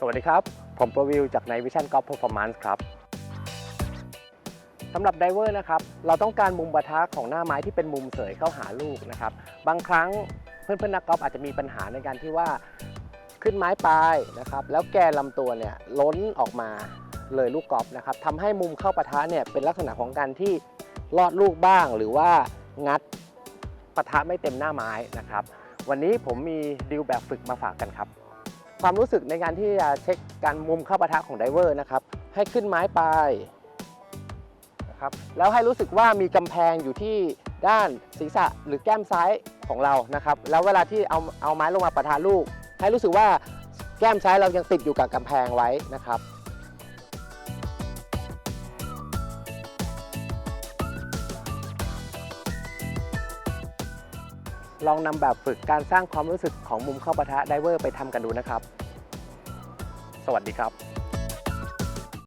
สวัสดีครับ ผมประวิวจากในวิชั่นกอล์ฟเพอร์ฟอร์มนซ์ครับสำหรับไดเวอร์นะครับ เราต้องการมุมปะทะของหน้าไม้ที่เป็นมุมเสยเข้าหาลูกนะครับ บางครั้งเพื่อนๆนักกอล์ฟอาจจะมีปัญหาในการที่ว่าขึ้นไม้ปลายนะครับ แล้วแกนลำตัวเนี่ยล้นออกมาเลยลูกกอล์ฟนะครับทำให้มุมเข้าปะทะเนี่ยเป็นลักษณะของการที่ลอดลูกบ้างหรือว่างัดปะทะไม่เต็มหน้าไม้นะครับ วันนี้ผมมีดิวแบบฝึกมาฝากกันครับ ความรู้สึกในการที่จะเช็คการมุมเข้าปะทะของไดเวอร์นะครับ ให้ขึ้นไม้ไปนะครับแล้วให้รู้สึกว่ามีกำแพงอยู่ที่ด้านศีรษะหรือแก้มซ้ายของเรานะครับ แล้วเวลาที่เอาเอาไม้ลงมาปะทะลูก ให้รู้สึกว่าแก้มซ้ายเรายังติดอยู่กับกำแพงไว้นะครับ ลองนำแบบฝึกการสร้างความรู้สึกของมุมเข้าปะทะไดเวอร์ไปทำกันดูนะครับ สวัสดีครับ